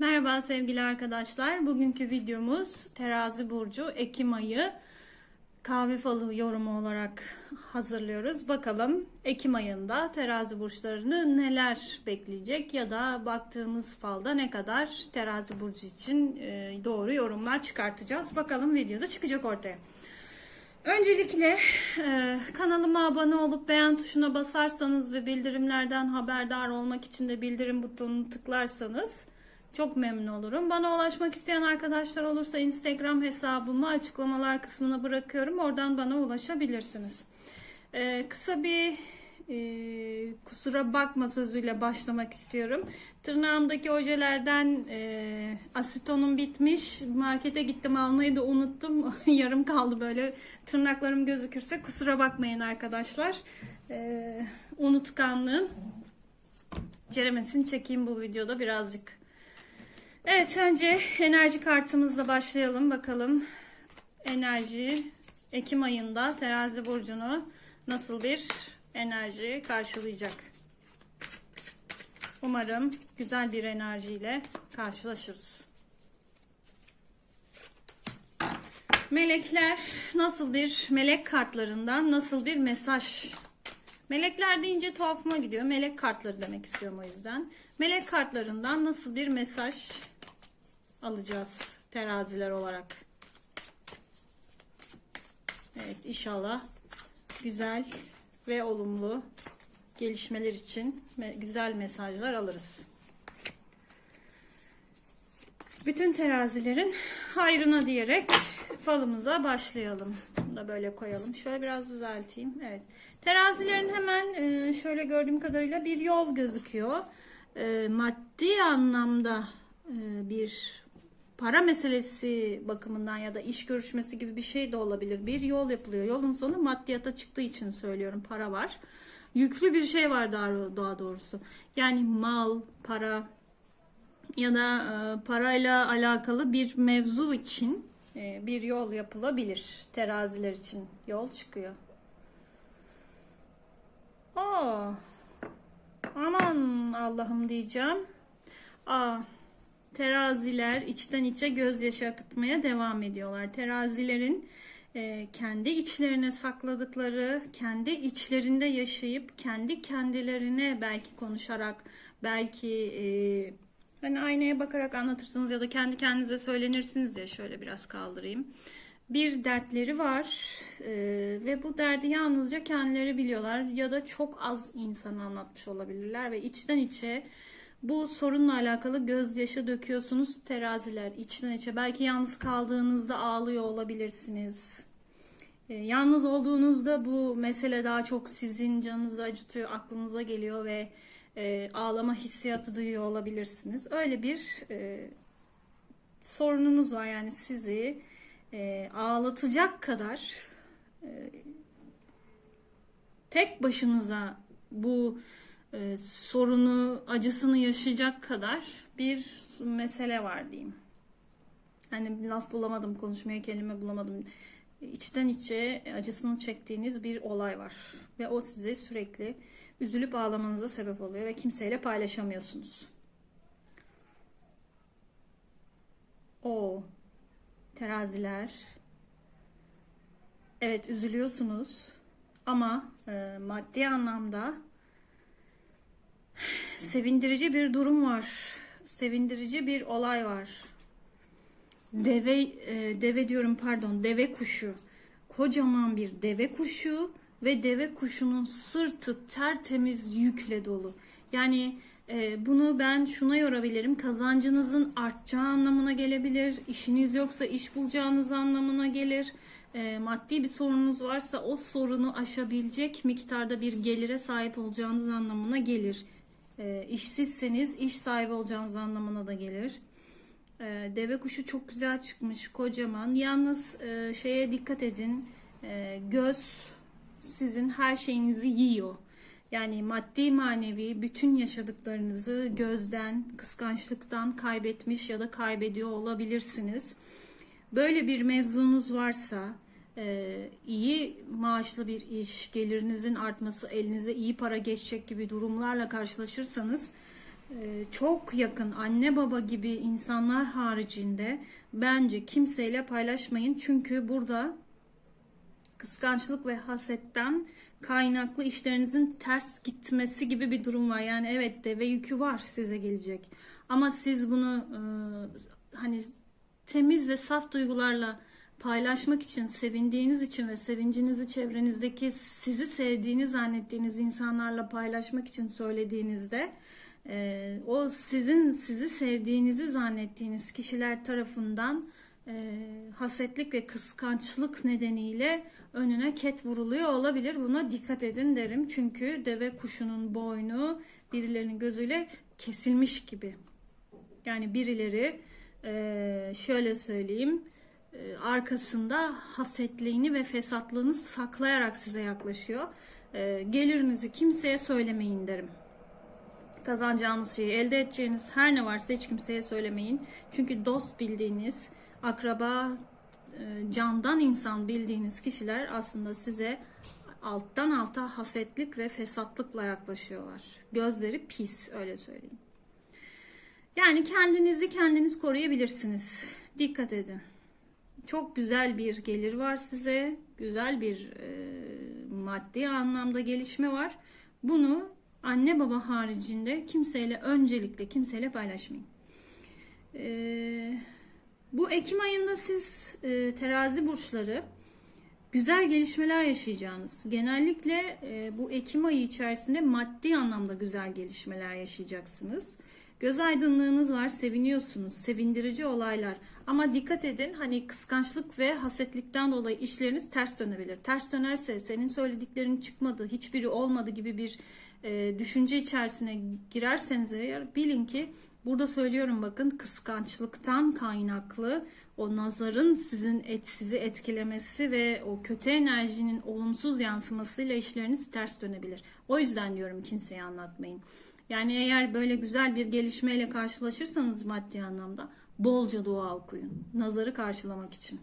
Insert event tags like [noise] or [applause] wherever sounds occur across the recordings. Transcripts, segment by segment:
Merhaba sevgili arkadaşlar. Bugünkü videomuz terazi burcu Ekim ayı kahve falı yorumu olarak hazırlıyoruz. Bakalım Ekim ayında terazi burçlarını neler bekleyecek ya da baktığımız falda ne kadar terazi burcu için e, doğru yorumlar çıkartacağız. Bakalım videoda çıkacak ortaya. Öncelikle e, kanalıma abone olup beğen tuşuna basarsanız ve bildirimlerden haberdar olmak için de bildirim butonunu tıklarsanız çok memnun olurum. Bana ulaşmak isteyen arkadaşlar olursa Instagram hesabımı açıklamalar kısmına bırakıyorum. Oradan bana ulaşabilirsiniz. E, kısa bir e, kusura bakma sözüyle başlamak istiyorum. Tırnağımdaki ojelerden e, asitonum bitmiş. Markete gittim almayı da unuttum. [laughs] Yarım kaldı böyle. Tırnaklarım gözükürse kusura bakmayın arkadaşlar. E, unutkanlığın ceremesini çekeyim bu videoda birazcık. Evet önce enerji kartımızla başlayalım. Bakalım enerji Ekim ayında terazi burcunu nasıl bir enerji karşılayacak. Umarım güzel bir enerjiyle karşılaşırız. Melekler nasıl bir melek kartlarından nasıl bir mesaj? Melekler deyince tuhafıma gidiyor. Melek kartları demek istiyorum o yüzden. Melek kartlarından nasıl bir mesaj alacağız teraziler olarak? Evet inşallah güzel ve olumlu gelişmeler için güzel mesajlar alırız. Bütün terazilerin hayrına diyerek falımıza başlayalım. Bunu da böyle koyalım. Şöyle biraz düzelteyim. Evet. Terazilerin hemen e, şöyle gördüğüm kadarıyla bir yol gözüküyor. E, maddi anlamda e, bir para meselesi bakımından ya da iş görüşmesi gibi bir şey de olabilir. Bir yol yapılıyor. Yolun sonu maddiyata çıktığı için söylüyorum. Para var. Yüklü bir şey var daha, doğrusu. Yani mal, para ya da e, parayla alakalı bir mevzu için e, bir yol yapılabilir. Teraziler için yol çıkıyor. Aa, aman Allah'ım diyeceğim. Aa, teraziler içten içe gözyaşı akıtmaya devam ediyorlar. Terazilerin e, kendi içlerine sakladıkları, kendi içlerinde yaşayıp kendi kendilerine belki konuşarak, belki e, hani aynaya bakarak anlatırsınız ya da kendi kendinize söylenirsiniz ya şöyle biraz kaldırayım. Bir dertleri var e, ve bu derdi yalnızca kendileri biliyorlar ya da çok az insana anlatmış olabilirler ve içten içe bu sorunla alakalı gözyaşı döküyorsunuz teraziler içten içe. Belki yalnız kaldığınızda ağlıyor olabilirsiniz. E, yalnız olduğunuzda bu mesele daha çok sizin canınızı acıtıyor, aklınıza geliyor ve e, ağlama hissiyatı duyuyor olabilirsiniz. Öyle bir e, sorununuz var yani sizi e, ağlatacak kadar e, tek başınıza bu e, sorunu, acısını yaşayacak kadar bir mesele var diyeyim. Hani laf bulamadım, konuşmaya kelime bulamadım. İçten içe acısını çektiğiniz bir olay var. Ve o sizi sürekli üzülüp ağlamanıza sebep oluyor ve kimseyle paylaşamıyorsunuz. O teraziler evet üzülüyorsunuz ama e, maddi anlamda sevindirici bir durum var. Sevindirici bir olay var. Deve e, deve diyorum pardon, deve kuşu. Kocaman bir deve kuşu ve deve kuşunun sırtı tertemiz yükle dolu. Yani e, bunu ben şuna yorabilirim. Kazancınızın artacağı anlamına gelebilir. İşiniz yoksa iş bulacağınız anlamına gelir. E, maddi bir sorununuz varsa o sorunu aşabilecek miktarda bir gelire sahip olacağınız anlamına gelir. E, işsizseniz iş sahibi olacağınız anlamına da gelir. E, deve kuşu çok güzel çıkmış, kocaman. Yalnız e, şeye dikkat edin. E, göz sizin her şeyinizi yiyor. Yani maddi manevi bütün yaşadıklarınızı gözden, kıskançlıktan kaybetmiş ya da kaybediyor olabilirsiniz. Böyle bir mevzunuz varsa e, iyi maaşlı bir iş, gelirinizin artması, elinize iyi para geçecek gibi durumlarla karşılaşırsanız e, çok yakın anne baba gibi insanlar haricinde bence kimseyle paylaşmayın. Çünkü burada kıskançlık ve hasetten kaynaklı işlerinizin ters gitmesi gibi bir durum var. Yani evet deve yükü var size gelecek. Ama siz bunu e, hani temiz ve saf duygularla paylaşmak için, sevindiğiniz için ve sevincinizi çevrenizdeki sizi sevdiğini zannettiğiniz insanlarla paylaşmak için söylediğinizde e, o sizin sizi sevdiğinizi zannettiğiniz kişiler tarafından e, hasetlik ve kıskançlık nedeniyle önüne ket vuruluyor olabilir. Buna dikkat edin derim. Çünkü deve kuşunun boynu birilerinin gözüyle kesilmiş gibi. Yani birileri e, şöyle söyleyeyim arkasında hasetliğini ve fesatlığını saklayarak size yaklaşıyor. E, gelirinizi kimseye söylemeyin derim kazanacağınız şeyi, elde edeceğiniz her ne varsa hiç kimseye söylemeyin. Çünkü dost bildiğiniz, akraba, e, candan insan bildiğiniz kişiler aslında size alttan alta hasetlik ve fesatlıkla yaklaşıyorlar. Gözleri pis öyle söyleyeyim. Yani kendinizi kendiniz koruyabilirsiniz. Dikkat edin. Çok güzel bir gelir var size. Güzel bir e, maddi anlamda gelişme var. Bunu anne baba haricinde kimseyle öncelikle kimseyle paylaşmayın. Ee, bu Ekim ayında siz e, terazi burçları güzel gelişmeler yaşayacağınız. Genellikle e, bu Ekim ayı içerisinde maddi anlamda güzel gelişmeler yaşayacaksınız. Göz aydınlığınız var, seviniyorsunuz, sevindirici olaylar. Ama dikkat edin hani kıskançlık ve hasetlikten dolayı işleriniz ters dönebilir. Ters dönerse senin söylediklerin çıkmadı, hiçbiri olmadı gibi bir e, düşünce içerisine girerseniz eğer bilin ki burada söylüyorum bakın kıskançlıktan kaynaklı o nazarın sizin et sizi etkilemesi ve o kötü enerjinin olumsuz yansımasıyla işleriniz ters dönebilir. O yüzden diyorum kimseye anlatmayın. Yani eğer böyle güzel bir gelişmeyle karşılaşırsanız maddi anlamda bolca dua okuyun. Nazarı karşılamak için.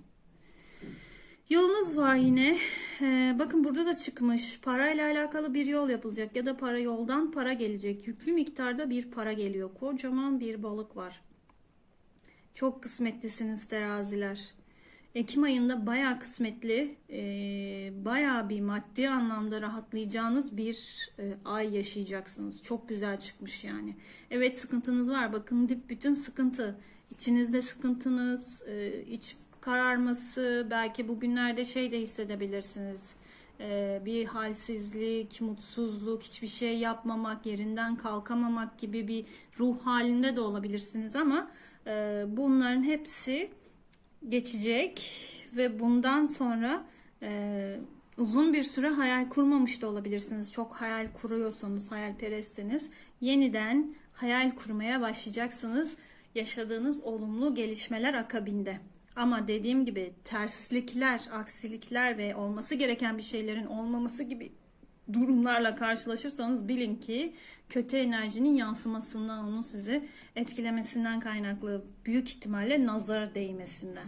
Yolunuz var yine. Ee, bakın burada da çıkmış. Parayla alakalı bir yol yapılacak ya da para yoldan para gelecek. Yüklü miktarda bir para geliyor. Kocaman bir balık var. Çok kısmetlisiniz teraziler. Ekim ayında bayağı kısmetli, e, bayağı bir maddi anlamda rahatlayacağınız bir e, ay yaşayacaksınız. Çok güzel çıkmış yani. Evet sıkıntınız var. Bakın dip bütün sıkıntı. İçinizde sıkıntınız, e, iç kararması, belki bugünlerde şey de hissedebilirsiniz. Bir halsizlik, mutsuzluk, hiçbir şey yapmamak, yerinden kalkamamak gibi bir ruh halinde de olabilirsiniz ama bunların hepsi geçecek ve bundan sonra e, uzun bir süre hayal kurmamış da olabilirsiniz. Çok hayal kuruyorsanız, hayalperestseniz yeniden hayal kurmaya başlayacaksınız yaşadığınız olumlu gelişmeler akabinde. Ama dediğim gibi terslikler, aksilikler ve olması gereken bir şeylerin olmaması gibi durumlarla karşılaşırsanız bilin ki kötü enerjinin yansımasından, onun sizi etkilemesinden kaynaklı büyük ihtimalle nazar değmesinden.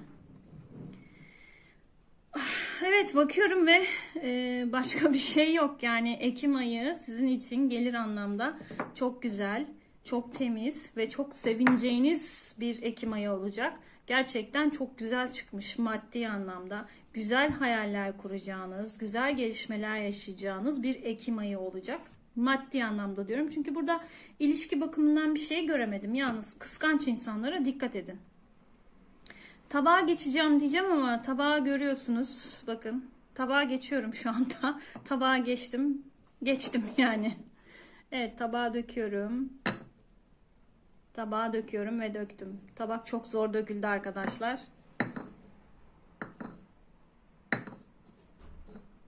Evet bakıyorum ve e, başka bir şey yok. Yani Ekim ayı sizin için gelir anlamda çok güzel, çok temiz ve çok sevineceğiniz bir Ekim ayı olacak. Gerçekten çok güzel çıkmış maddi anlamda. Güzel hayaller kuracağınız, güzel gelişmeler yaşayacağınız bir Ekim ayı olacak. Maddi anlamda diyorum. Çünkü burada ilişki bakımından bir şey göremedim. Yalnız kıskanç insanlara dikkat edin. Tabağa geçeceğim diyeceğim ama tabağı görüyorsunuz. Bakın tabağa geçiyorum şu anda. [laughs] tabağa geçtim. Geçtim yani. Evet tabağa döküyorum. Tabağa döküyorum ve döktüm. Tabak çok zor döküldü arkadaşlar.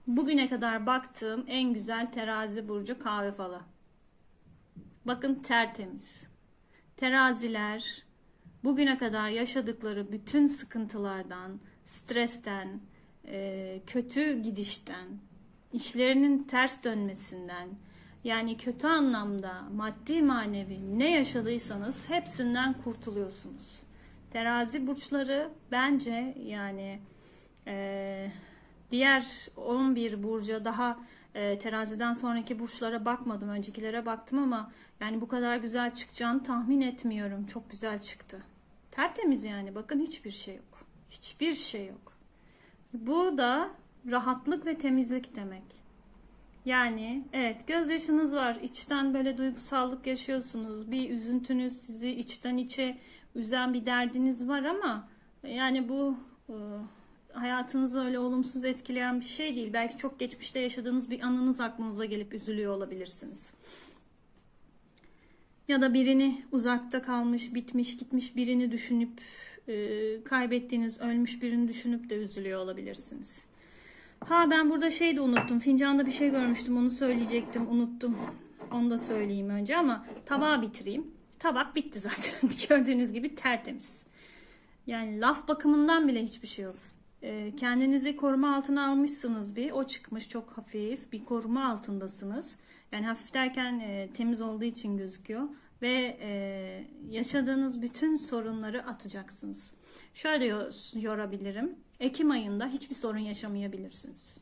Bugüne kadar baktığım en güzel terazi burcu kahve falı. Bakın tertemiz. Teraziler bugüne kadar yaşadıkları bütün sıkıntılardan, stresten, e, kötü gidişten, işlerinin ters dönmesinden, yani kötü anlamda maddi manevi ne yaşadıysanız hepsinden kurtuluyorsunuz. Terazi burçları bence yani e, diğer 11 burca daha E, teraziden sonraki burçlara bakmadım. Öncekilere baktım ama yani bu kadar güzel çıkacağını tahmin etmiyorum. Çok güzel çıktı. Tertemiz yani. Bakın hiçbir şey yok. Hiçbir şey yok. Bu da rahatlık ve temizlik demek. Yani evet gözyaşınız var. İçten böyle duygusallık yaşıyorsunuz. Bir üzüntünüz sizi içten içe üzen bir derdiniz var ama yani bu e, hayatınızı öyle olumsuz etkileyen bir şey değil. Belki çok geçmişte yaşadığınız bir anınız aklınıza gelip üzülüyor olabilirsiniz. Ya da birini uzakta kalmış, bitmiş, gitmiş birini düşünüp e, kaybettiğiniz, ölmüş birini düşünüp de üzülüyor olabilirsiniz. Ha ben burada şey de unuttum. Fincanda bir şey görmüştüm. Onu söyleyecektim. Unuttum. Onu da söyleyeyim önce ama tabağı bitireyim. Tabak bitti zaten. [laughs] Gördüğünüz gibi tertemiz. Yani laf bakımından bile hiçbir şey yok. Ee, kendinizi koruma altına almışsınız bir. O çıkmış çok hafif. Bir koruma altındasınız. Yani hafif derken e, temiz olduğu için gözüküyor. Ve e, yaşadığınız bütün sorunları atacaksınız. Şöyle yo- yorabilirim. Ekim ayında hiçbir sorun yaşamayabilirsiniz.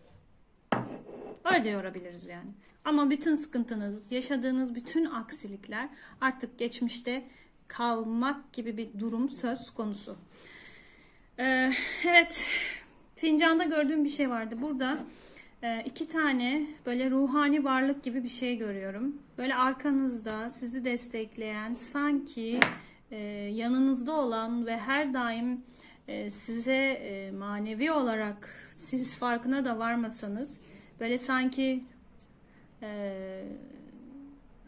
Öyle yorabiliriz yani. Ama bütün sıkıntınız, yaşadığınız bütün aksilikler artık geçmişte kalmak gibi bir durum söz konusu. Ee, evet, fincanda gördüğüm bir şey vardı. Burada e, iki tane böyle ruhani varlık gibi bir şey görüyorum. Böyle arkanızda sizi destekleyen, sanki e, yanınızda olan ve her daim size e, manevi olarak siz farkına da varmasanız böyle sanki e,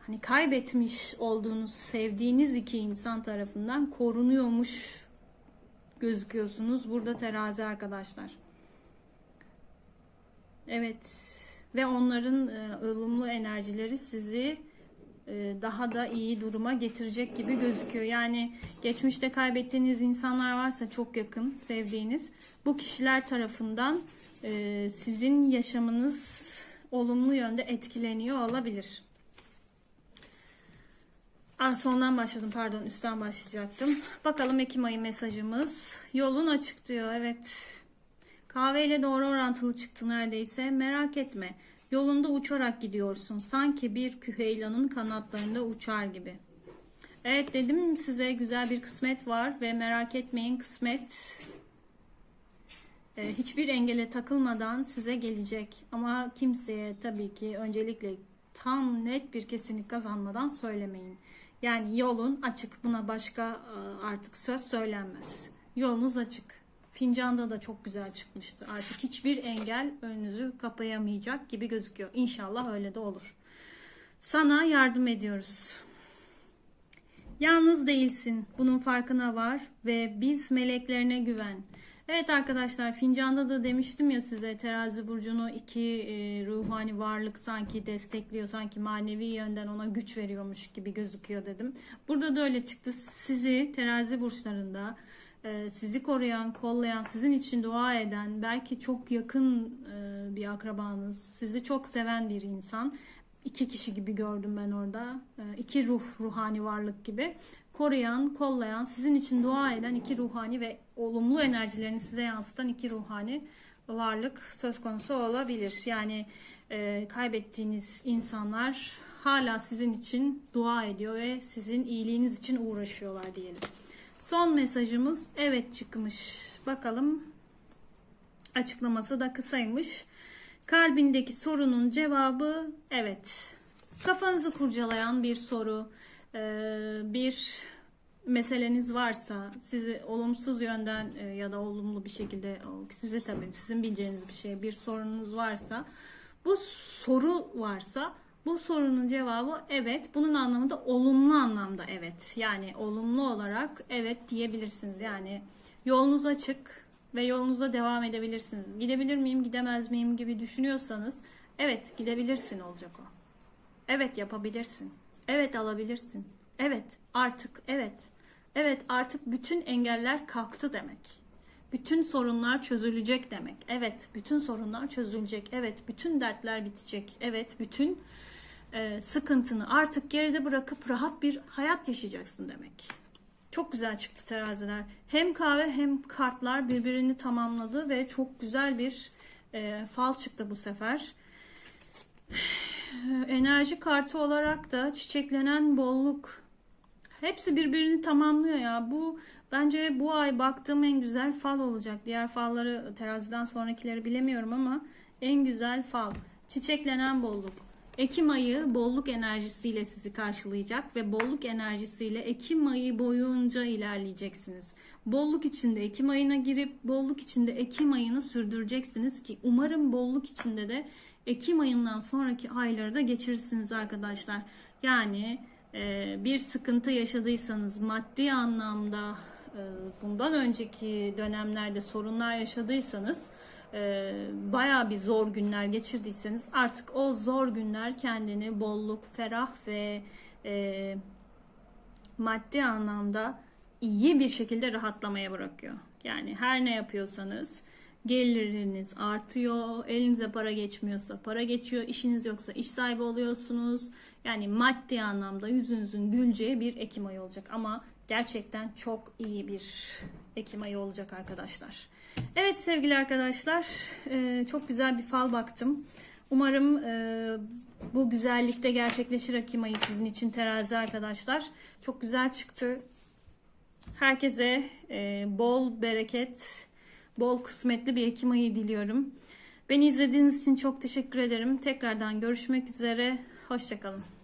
hani kaybetmiş olduğunuz sevdiğiniz iki insan tarafından korunuyormuş gözüküyorsunuz burada terazi arkadaşlar. Evet ve onların e, ılımlı enerjileri sizi daha da iyi duruma getirecek gibi gözüküyor. Yani geçmişte kaybettiğiniz insanlar varsa çok yakın sevdiğiniz bu kişiler tarafından e, sizin yaşamınız olumlu yönde etkileniyor olabilir. Ah, sondan başladım pardon üstten başlayacaktım. Bakalım Ekim ayı mesajımız. Yolun açık diyor evet. Kahveyle doğru orantılı çıktı neredeyse. Merak etme. Yolunda uçarak gidiyorsun. Sanki bir küheylanın kanatlarında uçar gibi. Evet dedim size güzel bir kısmet var ve merak etmeyin kısmet e, hiçbir engele takılmadan size gelecek. Ama kimseye tabii ki öncelikle tam net bir kesinlik kazanmadan söylemeyin. Yani yolun açık. Buna başka e, artık söz söylenmez. Yolunuz açık. Fincanda da çok güzel çıkmıştı. Artık hiçbir engel önünüzü kapayamayacak gibi gözüküyor. İnşallah öyle de olur. Sana yardım ediyoruz. Yalnız değilsin. Bunun farkına var ve biz meleklerine güven. Evet arkadaşlar fincanda da demiştim ya size terazi burcunu iki e, ruhani varlık sanki destekliyor sanki manevi yönden ona güç veriyormuş gibi gözüküyor dedim. Burada da öyle çıktı sizi terazi burçlarında sizi koruyan kollayan sizin için dua eden belki çok yakın e, bir akrabanız sizi çok seven bir insan iki kişi gibi gördüm ben orada e, iki ruh ruhani varlık gibi koruyan, kollayan, sizin için dua eden iki ruhani ve olumlu enerjilerini size yansıtan iki ruhani varlık söz konusu olabilir. Yani e, kaybettiğiniz insanlar hala sizin için dua ediyor ve sizin iyiliğiniz için uğraşıyorlar diyelim. Son mesajımız evet çıkmış. Bakalım açıklaması da kısaymış. Kalbindeki sorunun cevabı evet. Kafanızı kurcalayan bir soru, ee, bir meseleniz varsa sizi olumsuz yönden e, ya da olumlu bir şekilde sizi tabii sizin bileceğiniz bir şey bir sorununuz varsa bu soru varsa bu sorunun cevabı evet. Bunun anlamı da olumlu anlamda evet. Yani olumlu olarak evet diyebilirsiniz. Yani yolunuz açık ve yolunuza devam edebilirsiniz. Gidebilir miyim, gidemez miyim gibi düşünüyorsanız evet gidebilirsin olacak o. Evet yapabilirsin. Evet alabilirsin. Evet artık evet. Evet artık bütün engeller kalktı demek. Bütün sorunlar çözülecek demek. Evet bütün sorunlar çözülecek. Evet bütün dertler bitecek. Evet bütün e, sıkıntını artık geride bırakıp rahat bir hayat yaşayacaksın demek. Çok güzel çıktı teraziler. Hem kahve hem kartlar birbirini tamamladı ve çok güzel bir e, fal çıktı bu sefer. [sighs] Enerji kartı olarak da çiçeklenen bolluk. Hepsi birbirini tamamlıyor ya. Bu bence bu ay baktığım en güzel fal olacak. Diğer falları teraziden sonrakileri bilemiyorum ama en güzel fal. Çiçeklenen bolluk. Ekim ayı bolluk enerjisiyle sizi karşılayacak ve bolluk enerjisiyle Ekim ayı boyunca ilerleyeceksiniz. Bolluk içinde Ekim ayına girip bolluk içinde Ekim ayını sürdüreceksiniz ki umarım bolluk içinde de Ekim ayından sonraki ayları da geçirirsiniz arkadaşlar. Yani e, bir sıkıntı yaşadıysanız maddi anlamda e, bundan önceki dönemlerde sorunlar yaşadıysanız e, bayağı bir zor günler geçirdiyseniz artık o zor günler kendini bolluk, ferah ve e, maddi anlamda iyi bir şekilde rahatlamaya bırakıyor. Yani her ne yapıyorsanız geliriniz artıyor, elinize para geçmiyorsa para geçiyor, işiniz yoksa iş sahibi oluyorsunuz. Yani maddi anlamda yüzünüzün güleceği bir Ekim ayı olacak ama gerçekten çok iyi bir Ekim ayı olacak arkadaşlar. Evet sevgili arkadaşlar, e, çok güzel bir fal baktım. Umarım e, bu güzellikte gerçekleşir Ekim ayı sizin için terazi arkadaşlar. Çok güzel çıktı. Herkese e, bol bereket, bol kısmetli bir Ekim ayı diliyorum. Beni izlediğiniz için çok teşekkür ederim. Tekrardan görüşmek üzere. Hoşçakalın.